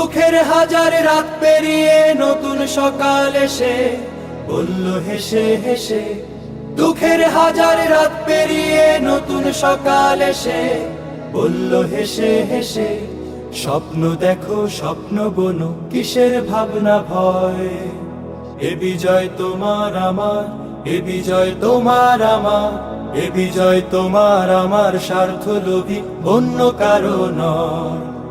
দুঃখের হাজার রাত পেরিয়ে নতুন সকাল এসে বলল, হেসে হেসে। দুঃখের হাজার রাত পেরিয়ে নতুন সকাল এসে বলল, হেসে হেসে। স্বপ্ন দেখো, স্বপ্ন বনো, কিসের ভাবনা ভয়? এ বিজয় তোমার আমার, এ বিজয় তোমার আমার, এ বিজয় তোমার আমার স্বার্থ লোভী অন্য কারও নয়।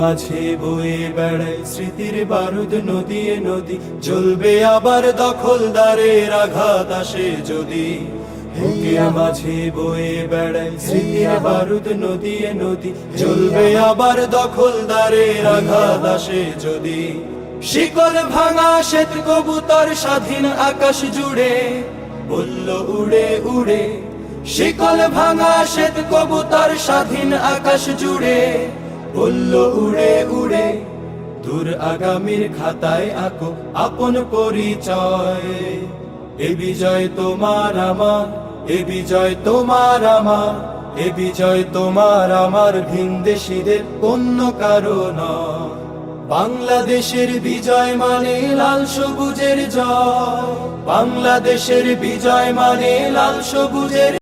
মাঝে বয়ে বেড়ায় স্মৃতির বারুদ, নদী নদী। জ্বলবে আবার দখলদারের আঘাত আসে যদি। মাঝে বয়ে বেড়ায় স্মৃতির বারুদ, নদী নদী। জ্বলবে আবার দখলদারের আঘাত আসে যদি। শিকল ভাঙা শ্বেত কবুতর স্বাধীন আকাশ জুড়ে, বলল, উড়ে উড়ে। শিকল ভাঙা শ্বেত কবুতর স্বাধীন আকাশ জুড়ে। বলল, উড়ে উড়ে, দূর আগামীর খাতায় আঁকো আপন পরিচয়। এ বিজয় তোমার আমার, এ বিজয় তোমার আমার, এ বিজয় তোমার আমার ভিনদেশীদের অন্য কারও নয়। বাংলাদেশের বিজয় মানে লাল সবুজের জয়। বাংলাদেশের বিজয় মানে লাল সবুজের